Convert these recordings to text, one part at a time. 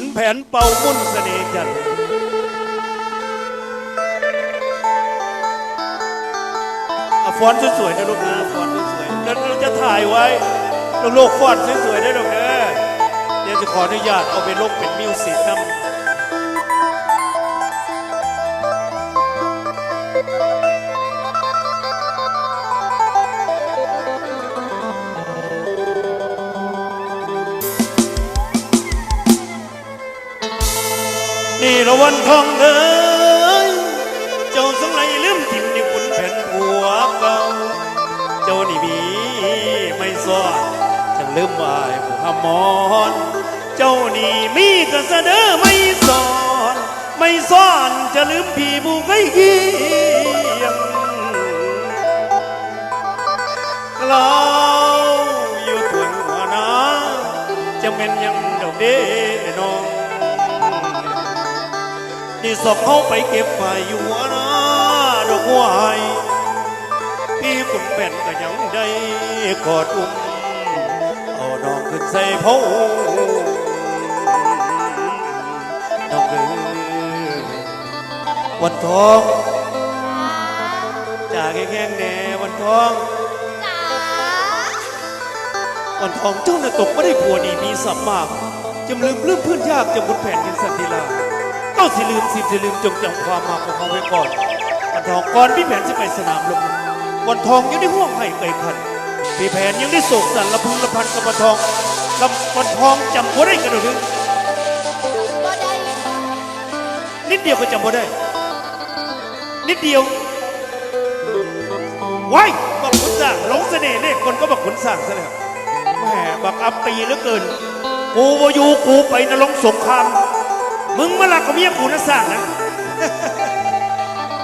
นแผนเป่ามุ่นเสน่ห์จันทร์เอฟอนต์สวยๆนะลูกนะฟอนต์สวยๆแล้วเราจะถ่ายไว้ลูกๆฟอนต์สวยๆได้ลูกนะเดี๋ยวจะขออนุญาตเอาไปลงเป็นมิวสิกนำ ทองเอ้ยเจ้าสงไหลลืมทิมนี่ขุนแผ่นผัวเก่าเจ้านี่มีไม่ซ่อนฉันลืมวายผู้หมอน เจ้านี่มีก็เสนอไม่สอน ไม่ซ่อนจะลืมพี่ผู้ใกล้เคียงกล่าวอยู่ทวนหัวนาจะเป็นยังดอกเด้น้อง นี่สอบเขาไปเก็บไฟอยู่หัวหน้าดอกบัวไห้พี่คุณเป็นก็ยังได้กอดอุ้มเอาน้องขึ้นใส่เผาน้องเอ๋ยวันทองจากแห้งๆแน่วันทองจ๋าวันทองเจ้าน่ะตกไม่ได้ผัวดีมีสัมมากจำลืมลืมเพื่อนยากจำบุญแผ่นดินสันติลา เจ้าสิลืมสิสิลืมจงจำความมาของเขาไว้ก่อนวันทองก่อนพี่แผนจะไปสนามรบวันทองยังได้ห่วงให้ไกลคันพี่แผนยังได้โศกสันละพึงละพันกับวันทองลำวันทองจำบ่ได้กันหรือบ่ได้นิดเดียวก็จำบ่ได้ นิดเดียวว้ายบักขุนสร้างหลงเสน่ห์เล่คนก็บักขุนสร้างซะแล้วแหมบักอับปีเหลือเกิน กูบอยู่กูไปนรกสงคราม มึงมาลักกับเมียกูนะสร้างนะ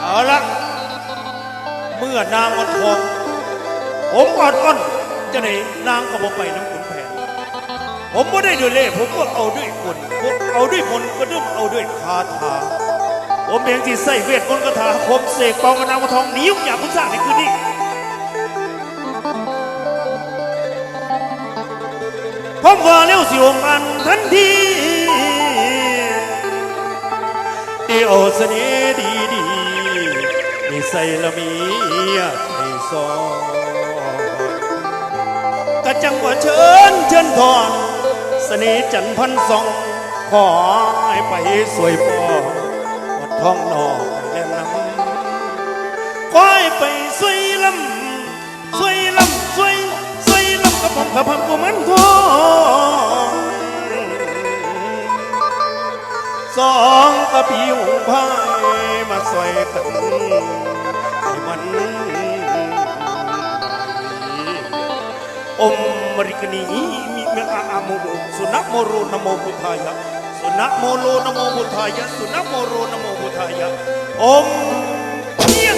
เอาละเมื่อนางวันทองผมอ่อนอ่อนจะไหนนางก็บอกไปน้ำขุนแผน ผมก็ได้ด้วยเล่ห์ผมก็เอาด้วยคนผมเอาด้วยมนก็ดึงเอาด้วยคาถา ผมเองที่ใส่เวทมนต์คาถาผมเสกกองกระนางวันทองหนีออกจากคุณสร้างในคืนนี้ผมว่าเร็วสิวมันทันที ที่โอเสน่ห์ดีดีมีใส่ละมียในซอยกระจังว่าเชิญเชิญทอนเสน่ห์จันทร์พันสองขอให้ไปสวยปอวัดท้องนอกแล่นน้ำขอให้ไปสวยลำสวยลำสวยสวยลำกระผมกระพังกุมันทอง องกระปิวพายมาสวยกันให้มันอมมริกนีมีเมอาอาโมโรสุนัขโมโรนโมพุทธายะสุนัขโมโรนโมพุทธายะสุนัขโมโรนโมพุทธายะอมเพียง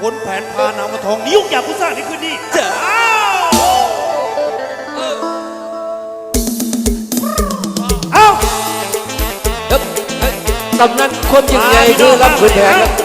คนแผนพานามทองนิ้วอยากกุศลนี่คือนี่เจ้า กำนันคนยังไงคือรับขุนแผนครับ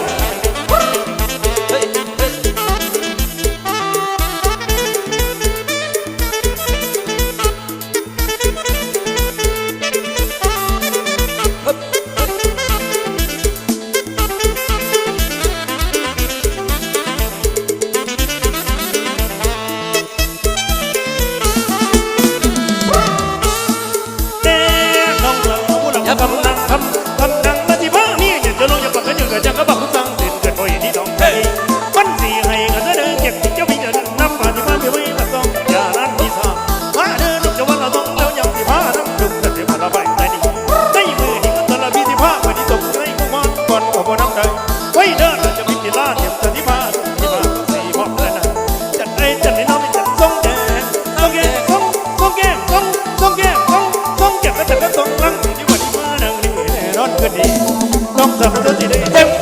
น้องทำตัวที่ได้เต็ม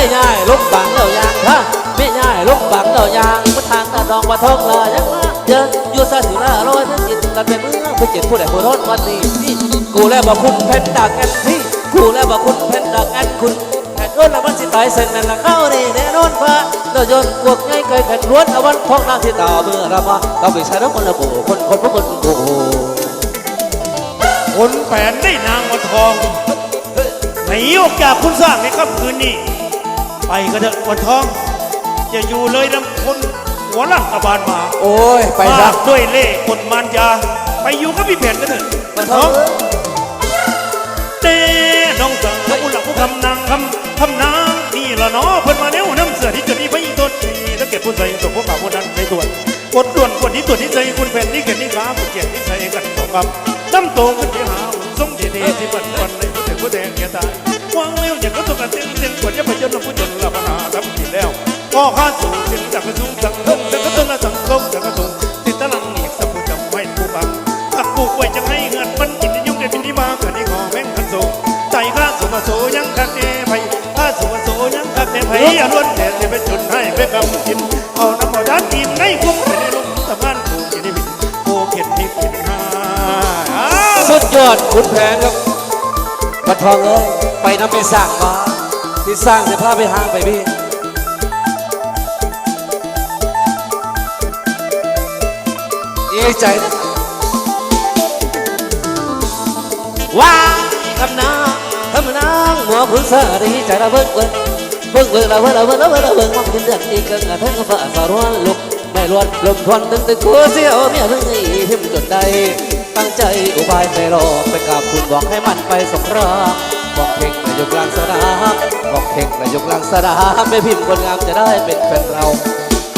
ม่ง่ายลุกบังเดายางถ้าไม่ง่ายลุกบังเดายางมาทางตาดองมาท้องลายังมาเยอะอยู่ซาสิลาลอยทั้งจิตกันเป็นเมืองเพื่อจิตผู้ใดผู้ทนวันนี้นี่กูแล้วบอกคุณเพชรดักกันที่กูแล้วบอกคุณเพชรดักกันคุณแผ่นอ้วนละมันสิตายเส้นนั่นละเข้านี่แน่นอนฟ้าเราโยนพวกไงเคยแผ่นล้วนเอาวันท้องน้ำที่ตาเมื่อรามาเราไปใช้แล้วคนละโบคนคนพวกคนโบคนแผนได้นางวันทองในโอกาสคุณสร้างในค่ำคืนนี้ ไปก็เถอะวันทองอย่าอยู่เลยนะคนหัวหลังกระบาลมาโอ้ย ไปซะ มากด้วยเล่ห์กลมารยา ไปอยู่กับพี่แผนกันเถอะมันน้ท้อองงเต้น้องสาวผู้หลักผู้คำนางคำคำนางนี่ละเนาะเพิ่นมาแนวน้ำเสือที่จะมีพระอินทร์ต้นทีถ้าเก็บผู้ใจสมผู้ป่าผู้นั้นใจด่วนกดด่วนกดนี้ตัวนี้ใจคุณแผ่นนี้เกิดนี้ขาผู้เกียรตินี้ใจกันสองคำน้ำโตขึ้นที่หาทรงดีดีที่บันก่อนในผู้เด็กผู้แดงแก่ตาย วางเลี้ยวอย่างก็ต้องการเส้นเส้นกว่าจะไปจนผู้จนละปัญหาทำกินแล้วก็ข้าสู่เสียงจากกระทุ่งสังคมจากกระตุ้นละสังคมจากกระตุ้งติดตะลังอีกสักผู้จำไม่ผู้บังถ้าปลูกไว้จะให้เงินมันกินยุ่งได้เป็นที่มาเกิดที่ขอแม่งคันโซใจข้าสุมาโซยังคักเนไผข้าสุมาโซยังคักเนไผอย่าล้วนแต่ไปจนให้ไปกำกินเอาน้ำเอาด้านกินในคุ้มไปในลมสะพานผูกกินได้บินโคเข็ดที่เป็นหาอ้าสุดยอดขุนแผนครับ บัดทองเอ้ยไปน้ำไปสร้างมาที่สร้างเสียพาไปห้างไปพี่ดีใจนะว้าคำนางคำนางหัวคุณสาดีใจระเบิดเบิดเบิ่งเบิ่งระเบิดระเบิดระเบิดระเบิดมองขึ้นเดือดอีกเกินกระทั่งฟ้าสารวนลุกไม่รวนลมทวนตึงตึงกูเสียวเมียถึงอีพิมพ์จนได้ ตั้งใจอุบายไม่รอไปกราบคุณบอกให้มันไปสงครามบอกเพ่งนายกกลางสนามบอกเพ่งนายกกลางสนามไม่พิมพ์คนงามจะได้เป็นแฟนเรา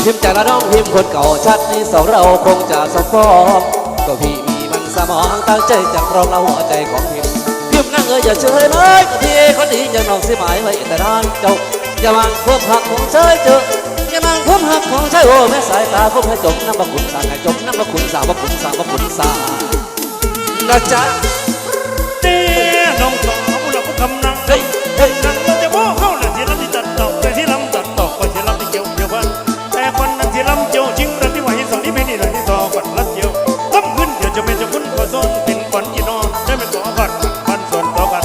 พิมพ์จากละน้องพิมพ์คนเก่าชัดนี้สองเราคงจะสมฟอร์มก็พี่มีมันสมองตั้งใจจะรองเราหัวใจของพิมพ์พิมพ์นั่งเอออย่าเฉยเลยก็พี่คนดีจะน้องสิหมายไว้แต่ด้านเจ้าอย่ามังควบหักของเชยเจออย่ามังควบหักของเชยโอ้แม่สายตาควบให้จมน้ำบะขุนสางให้จมน้ำบะขุนสางบะขุนสางบะขุนสาง นะจ๊ะเต้น้องสาวผู้หลักผู้คำนางเฮ้ยเฮ้ยนั่งเราจะบอกเข้าน่ะที่ลำที่ตัดดอกแต่ที่ลำตัดดอกก็ที่ลำที่เกี่ยวเกี่ยววันแต่คนนั้นที่ลำเจียวจริงรันที่ไหวสองที่เป็นนี่รันที่สองกันรัดเจียวลำขึ้นเดี๋ยวจะเป็นจะคุ้นก็ซ้อนเป็นฝันยี่นอนได้เป็นต่อกันพันส่วนต่อกัน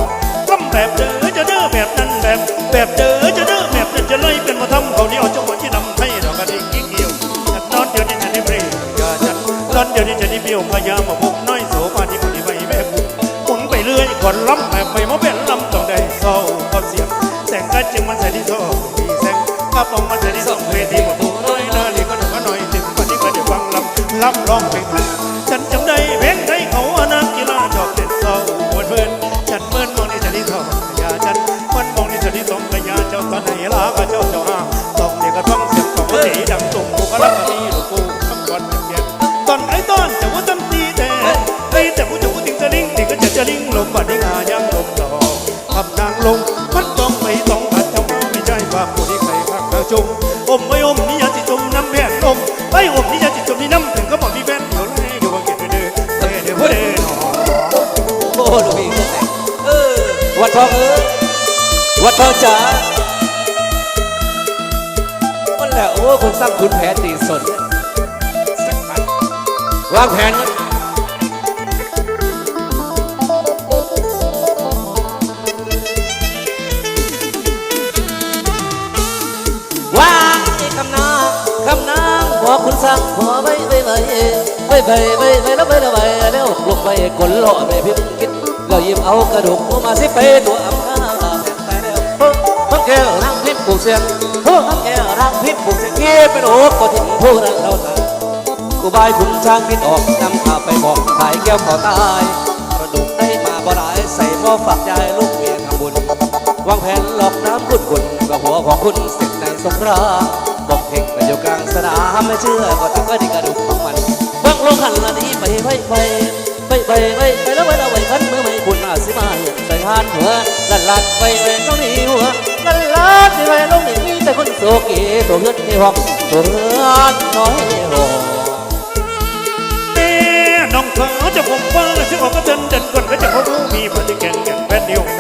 ลำแบบเด้อจะเด้อแบบนั้นแบบแบบเด้อจะเด้อแบบนั้นจะเลยเป็นมาทำเขาเดียวจังหวะที่นำให้ดอกกระดิ่งกิ๊กเกี่ยวนอนเดี๋ยวนี้จะได้เบรกกาจันนอนเดี๋ยวนี้จะได้เบี้ยวพยายามมา อนล้ำแบบไปมาเป็นล้ำต้องได้โซ่ก็เสียงแต่งก็จึงมันใส่ที่โซ่ดีแสงก็ปองมันใส่ที่สอง วัดทองเอ้ยวัดทองจ๋าวันแหล้วโอ้คนสร้างขุนแผนตีสนสักพันวางแผนกันวางไอ้คำนางคำนางบอคุณสั่งขอไปไปไปไปไปไปไปแล้วไปแล้วไปแล้วลงไปกลโลไปพิมพ์คิด เรายิ้มเอากระดูกมาสิไปตัวอำคาแผ่นไปแล้วเฮ้ยมันแก้วนั่งพิมพ์ปลูกเสียงเฮ้ยมันแก้วนั่งพิมพ์ปลูกเสียงเงี้ยเป็นโอ้ก็ถึงผู้รักเราเธอกูบายขุนช้างพิดออกนำข้าไปบอกขายแก้วขอตายกระดูกได้มาบ่ได้ใส่หม้อฝักยายลูกเมียทำบุญวางแผนหลอกน้ำคุณคุณกับหัวของคุณเสร็จในสงครามบอกเพ่งไปอยู่กลางสนามไม่เชื่อก็ตั้งไว้ที่กระดูกของมันเบิ่งลงหันละนี้ไปไปไปไปไปไปแล้วไปแล้วไปขันเมื่อไม่คุณอา สิมาเห็นแต่านหัวลันลักไปเวน้องนี่หัวลันลักไปเวน้องนี่แต่คนโศกีตัวเงินในหอกตัวเงินน้อยหัวแม่น้องสาวจะผมฟ้าซึ่งออกก็เดินเดินก่อนก็จะเขารู้มีมันจะแก่งแก่งแปดเดียวเ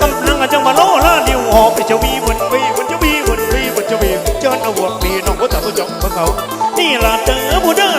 ต้องนั่งอาจจะมาโล่ล่าเดียวหอบไปจะมีบนไปวีบนจะมีบนรีบนจะมีเจ้าหน้าวัวมีน้องก็ตาตัวจงพวกเขานี่ล่ะเจอผู้เด้อ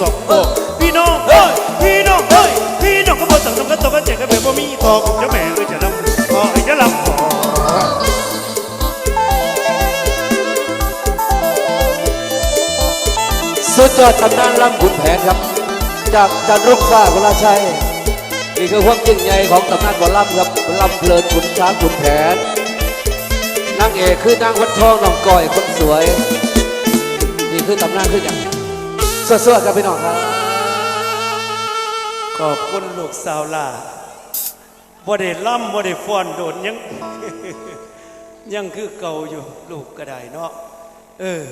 สองโอ้พี่น้องเฮ้ยพี่น้องเฮ้ยพี่น้องก็บอกสั่งต้องก็ต้องก็แจกก็แบบว่ามีทอผมจะแม่เอ้ยจะลำขอให้จะลำขอสุดยอดตำนานลำขุนแผนครับ จากจันรุ่งฟ้ากุลาชัยนี่คือความยิ่งใหญ่ของตำนานบอลำครับลำเพลินขุนช้างขุนแผนนางเอกคือนางวันทองน้องก้อยคนสวย นี่คือตำนานคืออย่าง สวดๆครับพี่น้องครับ ขอบคุณลูกสาวล่าบ่ได้ล่ำบ่ได้ฟ้อนโดนยัง ยังคือเก่าอยู่ ลูกก็ได้เนาะเออ